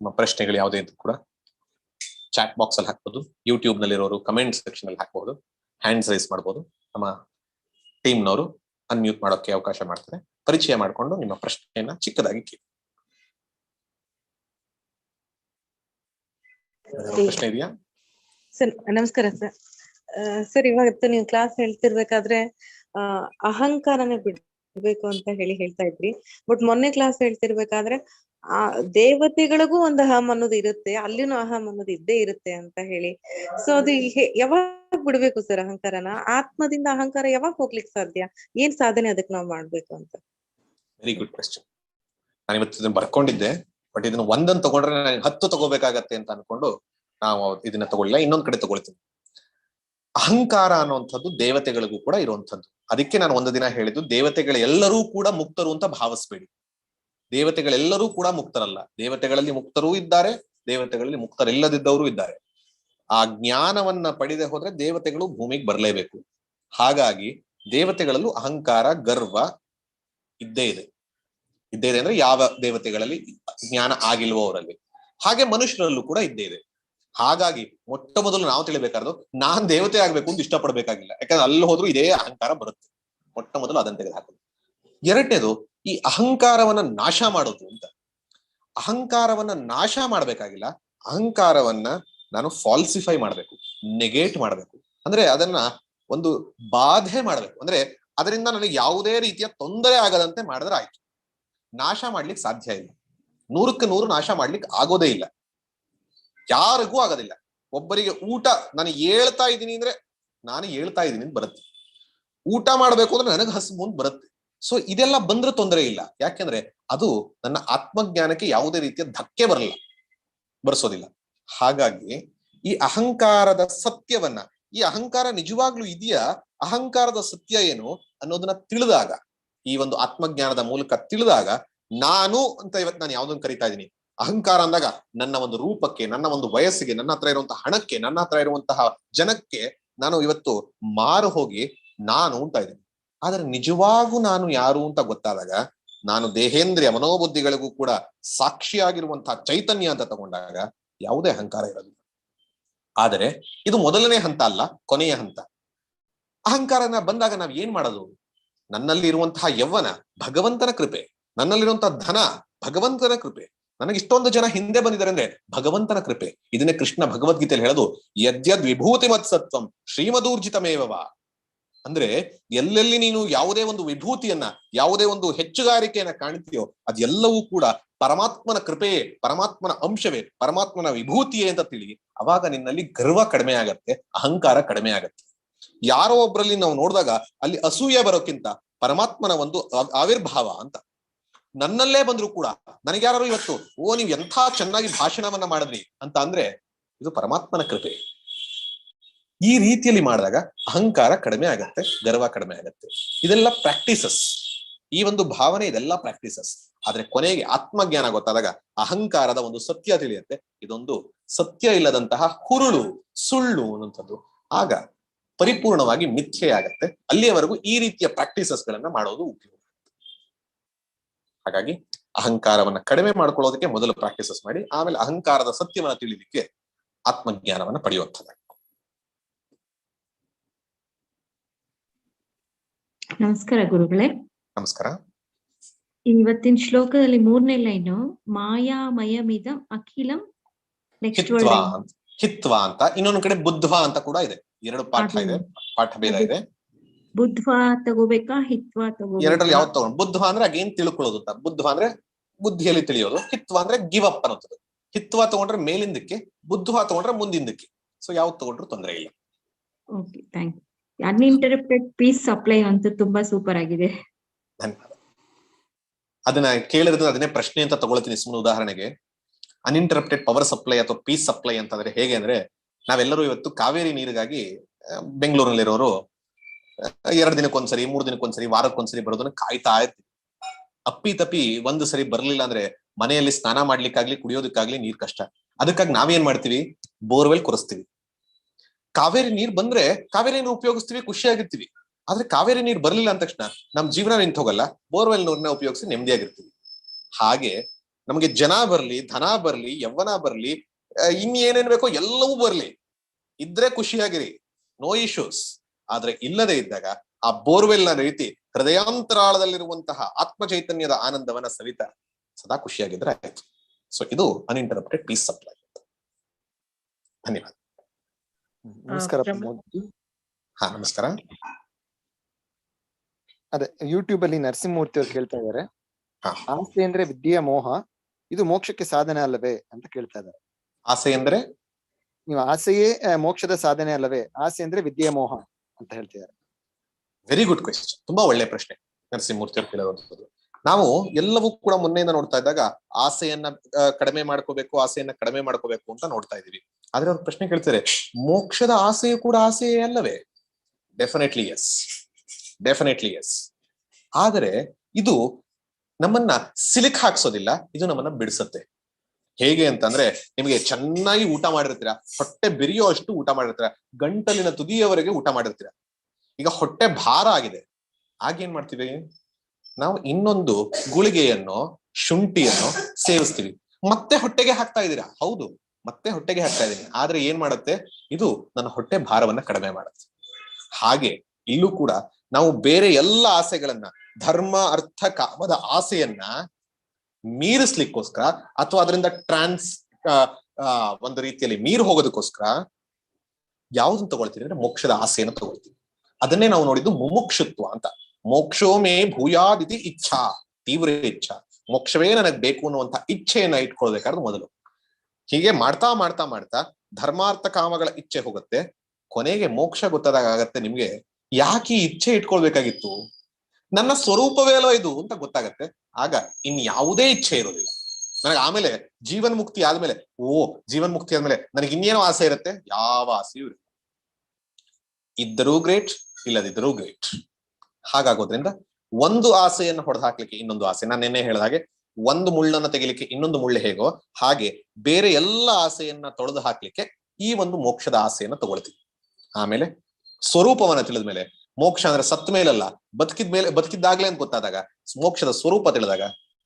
ನಿಮ್ಮ ಪ್ರಶ್ನೆಗಳು ಯಾವುದೇ ಇದ್ರು ಕೂಡ ಚಾಟ್ ಬಾಕ್ಸ್ ಅಲ್ಲಿ ಹಾಕ್ಬೋದು ಯೂಟ್ಯೂಬ್ ನಲ್ಲಿರೋರು ಕಮೆಂಟ್ ಸೆಕ್ಷನ್ ಅಲ್ಲಿ ಹಾಕ್ಬಹುದು ಹ್ಯಾಂಡ್ಸ್ ರೈಸ್ ಮಾಡ್ಬೋದು. ನಮ್ಮ ಟೀಮ್ನವರು ಅನ್ಮ್ಯೂಟ್ ಮಾಡೋಕೆ ಅವಕಾಶ ಮಾಡ್ತಾರೆ. ಪರಿಚಯ ಮಾಡಿಕೊಂಡು ನಿಮ್ಮ ಪ್ರಶ್ನೆಯನ್ನ ಚಿಕ್ಕದಾಗಿ ಕೇಳಿ. ಪ್ರಶ್ನೆ ಇದೆಯಾ? ಸರ್ ನಮಸ್ಕಾರ ಸರ್. ಸರ್ ಇವಾಗ ನೀವು ಕ್ಲಾಸ್ ಹೇಳ್ತಿರ್ಬೇಕಾದ್ರೆ ಅಹಂಕಾರನೇ ಬಿಡ್ಬೇಕು ಅಂತ ಹೇಳಿ ಹೇಳ್ತಾ ಇದ್ರಿ. ಬಟ್ ಮೊನ್ನೆ ಕ್ಲಾಸ್ ಹೇಳ್ತಿರ್ಬೇಕಾದ್ರೆ ಆ ದೇವತೆಗಳಿಗೂ ಒಂದು ಅಹಂ ಅನ್ನೋದು ಇರುತ್ತೆ, ಅಲ್ಲಿನೂ ಅಹಂ ಅನ್ನೋದು ಇದ್ದೇ ಇರುತ್ತೆ ಅಂತ ಹೇಳಿ. ಸೊ ಅದು ಯಾವಾಗ ಬಿಡ್ಬೇಕು ಸರ್ ಅಹಂಕಾರನ? ಆತ್ಮದಿಂದ ಅಹಂಕಾರ ಯಾವಾಗ ಹೋಗ್ಲಿಕ್ಕೆ ಸಾಧ್ಯ? ಏನ್ ಸಾಧನೆ ಅದಕ್ಕೆ ನಾವು ಮಾಡ್ಬೇಕು ಅಂತ? ವೆರಿ ಗುಡ್ ಕ್ವೆಶನ್ ನಾನು ಇವತ್ತು ಇದನ್ನ ಬರ್ಕೊಂಡಿದ್ದೆ ಬಟ್ ಇದನ್ನ ಒಂದನ್ನು ತಗೊಂಡ್ರೆ ನನಗೆ ಹತ್ತು ತಗೋಬೇಕಾಗತ್ತೆ ಅಂತ ಅನ್ಕೊಂಡು ನಾವು ಇದನ್ನ ತಗೊಳ್ಳಿಲ್ಲ, ಇನ್ನೊಂದ್ ಕಡೆ ತಗೊಳ್ತೀನಿ. ಅಹಂಕಾರ ಅನ್ನುವಂಥದ್ದು ದೇವತೆಗಳಿಗೂ ಕೂಡ ಇರುವಂಥದ್ದು. ಅದಕ್ಕೆ ನಾನು ಒಂದು ದಿನ ಹೇಳಿದ್ದು, ದೇವತೆಗಳೆಲ್ಲರೂ ಕೂಡ ಮುಕ್ತರು ಅಂತ ಭಾವಿಸ್ಬೇಡಿ. ದೇವತೆಗಳೆಲ್ಲರೂ ಕೂಡ ಮುಕ್ತರಲ್ಲ. ದೇವತೆಗಳಲ್ಲಿ ಮುಕ್ತರೂ ಇದ್ದಾರೆ, ದೇವತೆಗಳಲ್ಲಿ ಮುಕ್ತರಿಲ್ಲದಿದ್ದವರು ಇದ್ದಾರೆ. ಆ ಜ್ಞಾನವನ್ನ ಪಡೆದೇ ಹೋದ್ರೆ ದೇವತೆಗಳು ಭೂಮಿಗೆ ಬರಲೇಬೇಕು. ಹಾಗಾಗಿ ದೇವತೆಗಳಲ್ಲೂ ಅಹಂಕಾರ, ಗರ್ವ ಇದ್ದೇ ಇದೆ. ಇದ್ದೇ ಇದೆ ಅಂದ್ರೆ ಯಾವ ದೇವತೆಗಳಲ್ಲಿ ಜ್ಞಾನ ಆಗಿಲ್ವೋ ಅವರಲ್ಲಿ. ಹಾಗೆ ಮನುಷ್ಯರಲ್ಲೂ ಕೂಡ ಇದ್ದೇ ಇದೆ. ಹಾಗಾಗಿ ಮೊಟ್ಟ ಮೊದಲು ನಾವು ತಿಳಿಬೇಕಾದ್ರು ನಾನ್ ದೇವತೆ ಆಗ್ಬೇಕು ಅಂತ ಇಷ್ಟಪಡ್ಬೇಕಾಗಿಲ್ಲ. ಯಾಕಂದ್ರೆ ಅಲ್ಲಿ ಹೋದ್ರು ಇದೇ ಅಹಂಕಾರ ಬರುತ್ತೆ. ಮೊಟ್ಟ ಮೊದಲು ಅದನ್ನ ತೆಗೆದುಹಾಕೋದು ಎರಡನೇದು ಈ ಅಹಂಕಾರವನ್ನ ನಾಶ ಮಾಡೋದು ಅಂತ. ಅಹಂಕಾರವನ್ನ ನಾಶ ಮಾಡ್ಬೇಕಾಗಿಲ್ಲ. ಅಹಂಕಾರವನ್ನ ನಾನು ಫಾಲ್ಸಿಫೈ ಮಾಡ್ಬೇಕು ನೆಗೇಟ್ ಮಾಡ್ಬೇಕು. ಅಂದ್ರೆ ಅದನ್ನ ಒಂದು ಬಾಧೆ ಮಾಡ್ಬೇಕು. ಅಂದ್ರೆ ಅದರಿಂದ ನನಗೆ ಯಾವುದೇ ರೀತಿಯ ತೊಂದರೆ ಆಗದಂತೆ ಮಾಡಿದ್ರೆ ಆಯ್ತು. ನಾಶ ಮಾಡ್ಲಿಕ್ಕೆ ಸಾಧ್ಯ ಇಲ್ಲ. ನೂರಕ್ಕೆ ನೂರು ನಾಶ ಮಾಡ್ಲಿಕ್ಕೆ ಆಗೋದೇ ಇಲ್ಲ. ಯಾರಿಗೂ ಆಗೋದಿಲ್ಲ. ಒಬ್ಬರಿಗೆ ಊಟ ನಾನು ಹೇಳ್ತಾ ಇದ್ದೀನಿ ಅಂದ್ರೆ ನಾನು ಹೇಳ್ತಾ ಇದ್ದೀನಿ ಅಂತ ಬರುತ್ತೆ. ಊಟ ಮಾಡ್ಬೇಕು ಅಂದ್ರೆ ನನಗೆ ಹಸು ಮುಂದೆ ಬರುತ್ತೆ. ಸೊ ಇದೆಲ್ಲ ಬಂದ್ರೆ ತೊಂದರೆ ಇಲ್ಲ. ಯಾಕೆಂದ್ರೆ ಅದು ನನ್ನ ಆತ್ಮಜ್ಞಾನಕ್ಕೆ ಯಾವುದೇ ರೀತಿಯ ಧಕ್ಕೆ ಬರಲ್ಲ. ಬರ್ಸೋದಿಲ್ಲ. ಹಾಗಾಗಿ ಈ ಅಹಂಕಾರದ ಸತ್ಯವನ್ನ, ಈ ಅಹಂಕಾರ ನಿಜವಾಗ್ಲೂ ಇದೆಯಾ? ಅಹಂಕಾರದ ಸತ್ಯ ಏನು ಅನ್ನೋದನ್ನ ತಿಳಿದಾಗ, ಈ ಒಂದು ಆತ್ಮಜ್ಞಾನದ ಮೂಲಕ ತಿಳಿದಾಗ ನಾನು ಅಂತ ಇವತ್ತು ನಾನು ಯಾವ್ದನ್ನ ಕರಿತಾ ಇದ್ದೀನಿ? ಅಹಂಕಾರ ಅಂದಾಗ ನನ್ನ ಒಂದು ರೂಪಕ್ಕೆ, ನನ್ನ ಒಂದು ವಯಸ್ಸಿಗೆ, ನನ್ನ ಹತ್ರ ಇರುವಂತಹ ಹಣಕ್ಕೆ, ನನ್ನ ಹತ್ರ ಇರುವಂತಹ ಜನಕ್ಕೆ ನಾನು ಇವತ್ತು ಮಾರು ಹೋಗಿ ನಾನು ಅಂತ ಇದ್ದೀನಿ. ಆದ್ರೆ ನಿಜವಾಗೂ ನಾನು ಯಾರು ಅಂತ ಗೊತ್ತಾದಾಗ ನಾನು ದೇಹೇಂದ್ರಿಯ ಮನೋಬುದ್ಧಿಗಳಿಗೂ ಕೂಡ ಸಾಕ್ಷಿಯಾಗಿರುವಂತಹ ಚೈತನ್ಯ ಅಂತ ತಗೊಂಡಾಗ ಯಾವುದೇ ಅಹಂಕಾರ ಇರಲಿಲ್ಲ ಆದರೆ ಇದು ಮೊದಲನೇ ಹಂತ ಅಲ್ಲ, ಕೊನೆಯ ಹಂತ. ಅಹಂಕಾರನ ಬಂದಾಗ ನಾವ್ ಏನ್ ಮಾಡೋದು? ನನ್ನಲ್ಲಿ ಇರುವಂತಹ ಯೌವನ ಭಗವಂತನ ಕೃಪೆ. ನನ್ನಲ್ಲಿರುವಂತಹ ಧನ, ಭಗವಂತನ ಕೃಪೆ. ನನಗೆ ಇಷ್ಟೊಂದು ಜನ ಹಿಂದೆ ಬಂದಿದ್ದಾರೆ ಅಂದ್ರೆ ಭಗವಂತನ ಕೃಪೆ. ಇದನ್ನೇ ಕೃಷ್ಣ ಭಗವದ್ಗೀತೆಯಲ್ಲಿ ಹೇಳೋದು ಯದ್ಯದ್ ವಿಭೂತಿ ಮತ್ಸತ್ವಂ ಶ್ರೀಮದೂರ್ಜಿತಮೇವ ಅಂದ್ರೆ ಎಲ್ಲೆಲ್ಲಿ ನೀನು ಯಾವುದೇ ಒಂದು ವಿಭೂತಿಯನ್ನ, ಯಾವುದೇ ಒಂದು ಹೆಚ್ಚುಗಾರಿಕೆಯನ್ನ ಕಾಣ್ತೀಯೋ ಅದೆಲ್ಲವೂ ಕೂಡ ಪರಮಾತ್ಮನ ಕೃಪೆಯೇ ಪರಮಾತ್ಮನ ಅಂಶವೇ, ಪರಮಾತ್ಮನ ವಿಭೂತಿಯೇ ಅಂತ ತಿಳಿ ಅವಾಗ ನಿನ್ನಲ್ಲಿ ಗರ್ವ ಕಡಿಮೆ ಆಗತ್ತೆ, ಅಹಂಕಾರ ಕಡಿಮೆ ಆಗತ್ತೆ. ಯಾರೋ ಒಬ್ಬರಲ್ಲಿ ನಾವು ನೋಡಿದಾಗ ಅಲ್ಲಿ ಅಸೂಯೆ ಬರೋಕ್ಕಿಂತ ಪರಮಾತ್ಮನ ಒಂದು ಆವಿರ್ಭಾವ ಅಂತ. ನನ್ನಲ್ಲೇ ಬಂದ್ರು ಕೂಡ ನನಗ್ಯಾರು ಇವತ್ತು, ಓ, ನೀವು ಎಂಥ ಚೆನ್ನಾಗಿ ಭಾಷಣವನ್ನ ಮಾಡಿದ್ರಿ ಅಂತ ಅಂದ್ರೆ ಇದು ಪರಮಾತ್ಮನ ಕೃಪೆ. ಈ ರೀತಿಯಲ್ಲಿ ಮಾಡಿದಾಗ ಅಹಂಕಾರ ಕಡಿಮೆ ಆಗತ್ತೆ, ಗರ್ವ ಕಡಿಮೆ ಆಗತ್ತೆ. ಇದೆಲ್ಲ ಪ್ರಾಕ್ಟೀಸಸ್ ಈ ಒಂದು ಭಾವನೆ ಇದೆಲ್ಲ ಪ್ರಾಕ್ಟೀಸಸ್ ಆದ್ರೆ ಕೊನೆಗೆ ಆತ್ಮಜ್ಞಾನ ಗೊತ್ತಾದಾಗ ಅಹಂಕಾರದ ಒಂದು ಸತ್ಯ ತಿಳಿಯುತ್ತೆ. ಇದೊಂದು ಸತ್ಯ ಇಲ್ಲದಂತಹ ಹುರುಳು, ಸುಳ್ಳು ಅನ್ನುವಂಥದ್ದು. ಆಗ ಪರಿಪೂರ್ಣವಾಗಿ ಮಿಥ್ಯೆ ಆಗತ್ತೆ. ಅಲ್ಲಿಯವರೆಗೂ ಈ ರೀತಿಯ ಪ್ರಾಕ್ಟೀಸಸ್ ಗಳನ್ನ ಮಾಡೋದು ಉಪಯೋಗ ಹಾಗಾಗಿ ಅಹಂಕಾರವನ್ನ ಕಡಿಮೆ ಮಾಡ್ಕೊಳ್ಳೋದಕ್ಕೆ ಮೊದಲು ಪ್ರಾಕ್ಟೀಸಸ್ ಮಾಡಿ, ಆಮೇಲೆ ಅಹಂಕಾರದ ಸತ್ಯವನ್ನ ತಿಳಿಲಿಕ್ಕೆ ಆತ್ಮಜ್ಞಾನವನ್ನ ಪಡೆಯುವಂಥದ್ದು. ನಮಸ್ಕಾರ ಗುರುಗಳೇ. ನಮಸ್ಕಾರ. ಇವತ್ತಿನ ಶ್ಲೋಕದಲ್ಲಿ ಮೂರನೇ ಲೈನು ಮಾಯಾಮಯಮಿದ ಅಖಿಲಂ ನೆಕ್ಸ್ಟ್ ಹಿತ್ವ ಅಂತ ಇನ್ನೊಂದು ಕಡೆ ಬುದ್ಧ ಅಂತ ಕೂಡ ಇದೆ. ಎರಡು ಪಾಠ ಇದೆ ಪಾಠ ಭೇದ ಇದೆ. ಬುದ್ಧ ತಗೋಬೇಕಾ ಹಿತ್ವ ಎರಡರಲ್ಲಿ ತಗೋಬೇಕಾ ಯಾವ್ದು ತಗೊಂಡು ಬುದ್ಧ ಅಂದ್ರೆ ಅಗೇನ್ ತಿಳ್ಕೊಳ್ಳೋದು ಅಂತ. ಬುದ್ಧ ಅಂದ್ರೆ ಬುದ್ಧಿಯಲ್ಲಿ ತಿಳಿಯೋದು ಹಿತ್ವ ಅಂದ್ರೆ ಗಿವ್ ಅಪ್ ಅನ್ನೋದು ಹಿತ್ವ ತಗೊಂಡ್ರೆ ಮೇಲಿಂದಕ್ಕೆ ಬುದ್ಧ ತಗೊಂಡ್ರೆ ಮುಂದಿಂದಕ್ಕೆ. ಸೊ ಯಾವ್ದು ತಗೊಂಡ್ರು ತೊಂದರೆ ಇಲ್ಲ. ಓಕೆ ಥ್ಯಾಂಕ್ ಪೀಸ್ ಸಪ್ಲೈ ಅಂತೂ ತುಂಬಾ ಸೂಪರ್ ಆಗಿದೆ. ಅದನ್ನ ಕೇಳಿದ್ರೆ ಅದನ್ನೇ ಪ್ರಶ್ನೆ ಅಂತ ತಗೊಳ್ತೀನಿ ಸುಮ್ಮನೆ ಉದಾಹರಣೆಗೆ. ಅನ್ಇಂಟರಪ್ಟೆಡ್ ಪವರ್ ಸಪ್ಲೈ ಅಥವಾ ಪೀಸ್ ಸಪ್ಲೈ ಅಂತಂದ್ರೆ ಹೇಗೆ ಅಂದ್ರೆ, ನಾವೆಲ್ಲರೂ ಇವತ್ತು ಕಾವೇರಿ ನೀರಿಗಾಗಿ ಬೆಂಗಳೂರಿನಲ್ಲಿರೋರು ಎರಡು ಎರಡ್ ದಿನಕ್ಕೊಂದ್ಸರಿ, ಮೂರು ದಿನಕ್ಕೊಂದ್ಸರಿ, ವಾರಕ್ಕೊಂದ್ಸರಿ ಬರೋದನ್ನ ಕಾಯ್ತಾ ಇರ್ತೀವಿ. ಅಪ್ಪಿ ತಪ್ಪಿ ಒಂದು ಸರಿ ಬರ್ಲಿಲ್ಲ ಅಂದ್ರೆ ಮನೆಯಲ್ಲಿ ಸ್ನಾನ ಮಾಡ್ಲಿಕ್ಕಾಗ್ಲಿ, ಕುಡಿಯೋದಕ್ಕಾಗ್ಲಿ ನೀರ್ ಕಷ್ಟ. ಅದಕ್ಕಾಗಿ ನಾವೇನ್ ಮಾಡ್ತೀವಿ? ಬೋರ್ವೆಲ್ ಕೊರೆಸ್ತೀವಿ. ಕಾವೇರಿ ನೀರ್ ಬಂದ್ರೆ ಕಾವೇರಿ ನೀರು ಉಪಯೋಗಿಸ್ತೀವಿ, ಖುಷಿಯಾಗಿರ್ತೀವಿ. ಆದ್ರೆ ಕಾವೇರಿ ನೀರ್ ಬರ್ಲಿಲ್ಲ ಅಂದ ತಕ್ಷಣ ನಮ್ ಜೀವನ ನಿಂತು ಹೋಗಲ್ಲ, ಬೋರ್ವೆಲ್ ನೀರ್ನ ಉಪಯೋಗಿಸಿ ನೆಮ್ಮದಿಯಾಗಿರ್ತೀವಿ. ಹಾಗೆ ನಮಗೆ ಜನ ಬರ್ಲಿ, ಧನ ಬರ್ಲಿ, ಯವ್ವನ ಬರ್ಲಿ ಇನ್ನೇನೇನ್ ಬೇಕೋ ಎಲ್ಲವೂ ಬರ್ಲಿ. ಇದ್ರೆ ಖುಷಿಯಾಗಿರಿ. ನೋ ಇಶ್ಯೂಸ್ ಆದ್ರೆ ಇಲ್ಲದೆ ಇದ್ದಾಗ ಆ ಬೋರ್ವೆಲ್ನ ರೀತಿ ಹೃದಯಾಂತರಾಳದಲ್ಲಿರುವಂತಹ ಆತ್ಮ ಚೈತನ್ಯದ ಆನಂದವನ್ನ ಸವಿತಾ ಸದಾ ಖುಷಿಯಾಗಿದ್ರೆ ಆಯ್ತು. ಸೊ ಇದು ಅನ್ಇಂಟರಪ್ಟೆಡ್ ಪೀಸ್ ಸಪ್ಲೈ ಧನ್ಯವಾದ. ನಮಸ್ಕಾರ ಹಾ ನಮಸ್ಕಾರ. ಅದೇ ಯೂಟ್ಯೂಬ್ ಅಲ್ಲಿ ನರಸಿಂಹಮೂರ್ತಿ ಅವ್ರು ಕೇಳ್ತಾ ಇದ್ದಾರೆ ಆಸೆ ಅಂದ್ರೆ ವಿದ್ಯೆಯ ಮೋಹ ಇದು ಮೋಕ್ಷಕ್ಕೆ ಸಾಧನೆ ಅಲ್ಲವೇ ಅಂತ ಕೇಳ್ತಾ ಇದ್ದಾರೆ ಆಸೆ ಅಂದ್ರೆ? ನೀವು ಆಸೆಯೇ ಮೋಕ್ಷದ ಸಾಧನೆ ಅಲ್ಲವೇ? ಆಸೆ ಅಂದ್ರೆ ವಿದ್ಯೆಯ ಮೋಹ ಅಂತ ಹೇಳ್ತಿದ್ದಾರೆ ವೆರಿ ಗುಡ್ ಕ್ವೆಶನ್ ತುಂಬಾ ಒಳ್ಳೆ ಪ್ರಶ್ನೆ ನರಸಿಂಹಮೂರ್ತಿ ಅವರು ಕೇಳುವಂಥದ್ದು. ನಾವು ಎಲ್ಲವೂ ಕೂಡ ಮೊನ್ನೆಯಿಂದ ನೋಡ್ತಾ ಇದ್ದಾಗ ಆಸೆಯನ್ನ ಕಡಿಮೆ ಮಾಡ್ಕೋಬೇಕು ಆಸೆಯನ್ನ ಕಡಿಮೆ ಮಾಡ್ಕೋಬೇಕು ಅಂತ ನೋಡ್ತಾ ಇದೀವಿ ಆದ್ರೆ ಅವ್ರು ಪ್ರಶ್ನೆ ಕೇಳ್ತಾರೆ, ಮೋಕ್ಷದ ಆಸೆಯು ಕೂಡ ಆಸೆಯೇ ಅಲ್ಲವೇ? ಡೆಫಿನೆಟ್ಲಿ ಎಸ್ ಡೆಫಿನೆಟ್ಲಿ ಎಸ್ ಆದರೆ ಇದು ನಮ್ಮನ್ನ ಸಿಲಿಕ್ ಹಾಕ್ಸೋದಿಲ್ಲ, ಇದು ನಮ್ಮನ್ನ ಬಿಡಿಸುತ್ತೆ. ಹೇಗೆ ಅಂತಂದ್ರೆ, ನಿಮಗೆ ಚೆನ್ನಾಗಿ ಊಟ ಮಾಡಿರ್ತೀರಾ, ಹೊಟ್ಟೆ ಬಿರಿಯೋ ಅಷ್ಟು ಊಟ ಮಾಡಿರ್ತೀರಾ, ಗಂಟಲಿನ ತುದಿಯವರೆಗೆ ಊಟ ಮಾಡಿರ್ತೀರಾ. ಈಗ ಹೊಟ್ಟೆ ಭಾರ ಆಗಿದೆ ಆಗೇನ್ ಮಾಡ್ತೀವಿ? ನಾವು ಇನ್ನೊಂದು ಗುಳಿಗೆಯನ್ನು, ಶುಂಠಿಯನ್ನು ಸೇವಿಸ್ತೀವಿ. ಮತ್ತೆ ಹೊಟ್ಟೆಗೆ ಹಾಕ್ತಾ ಇದ್ದೀರಾ? ಹೌದು. ಮತ್ತೆ ಹೊಟ್ಟೆಗೆ ಹಾಕ್ತಾ ಇದ್ದೀನಿ ಆದ್ರೆ ಏನ್ ಮಾಡುತ್ತೆ? ಇದು ನನ್ನ ಹೊಟ್ಟೆ ಭಾರವನ್ನ ಕಡಿಮೆ ಮಾಡುತ್ತೆ. ಹಾಗೆ ಇಲ್ಲೂ ಕೂಡ ನಾವು ಬೇರೆ ಎಲ್ಲ ಆಸೆಗಳನ್ನ, ಧರ್ಮ, ಅರ್ಥ, ಕಾಮದ ಆಸೆಯನ್ನ ಮೀರಿಸ್ಲಿಕ್ಕೋಸ್ಕರ ಅಥವಾ ಅದರಿಂದ ಟ್ರಾನ್ಸ್ ಒಂದು ರೀತಿಯಲ್ಲಿ ಮೀರು ಹೋಗೋದಕ್ಕೋಸ್ಕರ ಯಾವ್ದನ್ನ ತಗೊಳ್ತೀವಿ ಅಂದ್ರೆ ಮೋಕ್ಷದ ಆಸೆಯನ್ನು ತಗೊಳ್ತೀವಿ ಅದನ್ನೇ ನಾವು ನೋಡಿದ್ದು ಮುಮುಕ್ಷುತ್ವ ಅಂತ. ಮೋಕ್ಷೋಮೇ ಭೂಯಾದಿತಿ ಇಚ್ಛಾ, ತೀವ್ರ ಇಚ್ಛಾ. ಮೋಕ್ಷವೇ ನನಗೆ ಬೇಕು ಅನ್ನುವಂತ ಇಚ್ಛೆಯನ್ನ ಇಟ್ಕೊಳ್ಬೇಕಾದ್ರೆ ಮೊದಲು. ಹೀಗೆ ಮಾಡ್ತಾ ಮಾಡ್ತಾ ಮಾಡ್ತಾ ಧರ್ಮಾರ್ಥ ಕಾಮಗಳ ಇಚ್ಛೆ ಹೋಗುತ್ತೆ. ಕೊನೆಗೆ ಮೋಕ್ಷ ಗೊತ್ತಾದಾಗ ಆಗತ್ತೆ ನಿಮ್ಗೆ. ಯಾಕೆ ಈ ಇಚ್ಛೆ ಇಟ್ಕೊಳ್ಬೇಕಾಗಿತ್ತು? ನನ್ನ ಸ್ವರೂಪವೇ ಅಲ್ಲೋ ಇದು ಅಂತ ಗೊತ್ತಾಗತ್ತೆ. ಆಗ ಇನ್ ಯಾವುದೇ ಇಚ್ಛೆ ಇರೋದಿಲ್ಲ. ನನಗೆ ಆಮೇಲೆ ಜೀವನ್ ಮುಕ್ತಿ ಆದ್ಮೇಲೆ, ಓ, ಜೀವನ್ ಮುಕ್ತಿ ಆದ್ಮೇಲೆ ನನಗೆ ಇನ್ನೇನೋ ಆಸೆ ಇರುತ್ತೆ? ಯಾವ ಆಸೆಯೂ ಇರುತ್ತೆ ಇದ್ದರೂ ಗ್ರೇಟ್, ಇಲ್ಲದಿದ್ದರೂ ಗ್ರೇಟ್. ಹಾಗಾಗೋದ್ರಿಂದ ಒಂದು ಆಸೆಯನ್ನು ಹೊಡೆದು ಹಾಕ್ಲಿಕ್ಕೆ ಇನ್ನೊಂದು ಆಸೆ. ನಾನು ನಿನ್ನೆ ಹೇಳಿದ ಹಾಗೆ ಒಂದು ಮುಳ್ಳನ್ನ ತೆಗಿಲಿಕ್ಕೆ ಇನ್ನೊಂದು ಮುಳ್ಳು ಹೇಗೋ ಹಾಗೆ ಬೇರೆ ಎಲ್ಲ ಆಸೆಯನ್ನ ತೊಳೆದು ಹಾಕ್ಲಿಕ್ಕೆ ಈ ಒಂದು ಮೋಕ್ಷದ ಆಸೆಯನ್ನ ತಗೊಳ್ತೀವಿ ಆಮೇಲೆ ಸ್ವರೂಪವನ್ನ ತಿಳಿದ ಮೇಲೆ ಮೋಕ್ಷ ಅಂದ್ರೆ ಸತ್ ಮೇಲಲ್ಲ ಬದುಕಿದ ಮೇಲೆ ಬದುಕಿದ್ದಾಗ್ಲೇ ಅಂತ ಗೊತ್ತಾದಾಗ ಮೋಕ್ಷದ ಸ್ವರೂಪ ತಿಳಿದಾಗ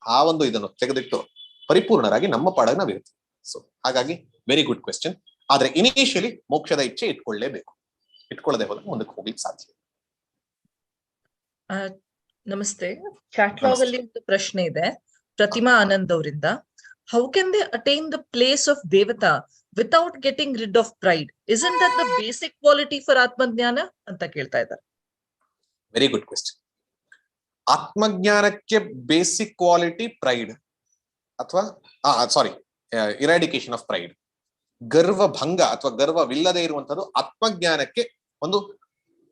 ಆ ಒಂದು ಇದನ್ನು ತೆಗೆದಿಟ್ಟು ಪರಿಪೂರ್ಣರಾಗಿ ನಮ್ಮ ಪಾಡಾಗ ನಾವಿರ್ತೀವಿ ಸೊ ಹಾಗಾಗಿ ವೆರಿ ಗುಡ್ ಕ್ವೆಶ್ಚನ್ ಆದ್ರೆ ಇನಿಷಿಯಲಿ ಮೋಕ್ಷದ ಇಚ್ಛೆ ಇಟ್ಕೊಳ್ಳೇಬೇಕು. ಇಟ್ಕೊಳ್ಳದೆ ಹೋದ್ರೆ ಮುಂದಕ್ಕೆ ಹೋಗ್ಲಿಕ್ಕೆ ಸಾಧ್ಯ. ನಮಸ್ತೆ. ಕ್ಯಾಟ್ಲಾಗ್ ಅಲ್ಲಿ ಒಂದು ಪ್ರಶ್ನೆ ಇದೆ. ಪ್ರತಿಮಾ ಆನಂದ್ ಅವರಿಂದ how can they attain the place of devata without getting rid of pride isn't that the basic quality for atmajnana ಅಂತ ಕೇಳ್ತಾ ಇದ್ದಾರೆ. ವೆರಿ ಗುಡ್ ಕ್ವೆಶ್ಚನ್ ಆತ್ಮಜ್ಞಾನಕ್ಕೆ ಬೇಸಿಕ್ ಕ್ವಾಲಿಟಿ ಪ್ರೈಡ್ ಅಥವಾ ಸಾರಿ ಇರಾಡಿಕೇಶನ್ ಆಫ್ ಪ್ರೈಡ್ ಗರ್ವ ಭಂಗ ಅಥವಾ ಗರ್ವವಿಲ್ಲದೆ ಇರುವಂತದ್ದು ಆತ್ಮಜ್ಞಾನಕ್ಕೆ ಒಂದು